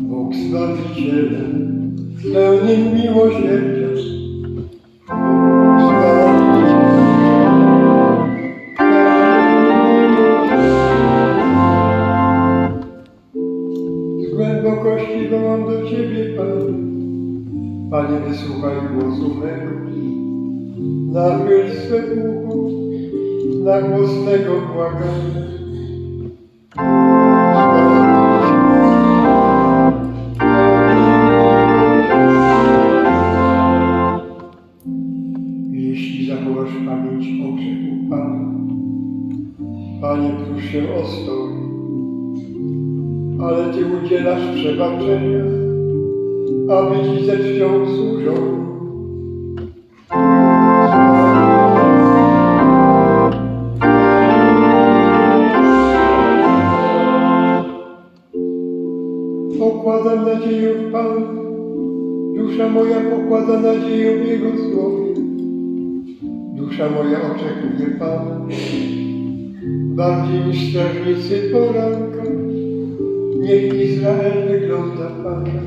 Bóg Zbawicielem, pełnym miłosierdzia. Głębokości wołam do Ciebie, Panie. Panie, wysłuchaj głosu mego. Nachyl swe ucho na głos mego błagania. Zachowasz pamięć o grzechu Pana, Panie, próż się ostoi, ale Ty udzielasz przebaczenia, aby Ci ze czcią służono. Pokładam nadzieję w Panu, dusza moja pokłada nadzieję w Jego słowie. Dusza moja oczekuje Pana, bardziej niż strażnicy poranka, niech Izrael wygląda Pana.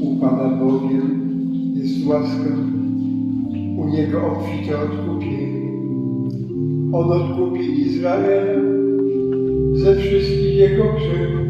U Pana bowiem jest łaska, u Niego obfite odkupienie. On odkupi Izraela ze wszystkich jego grzechów.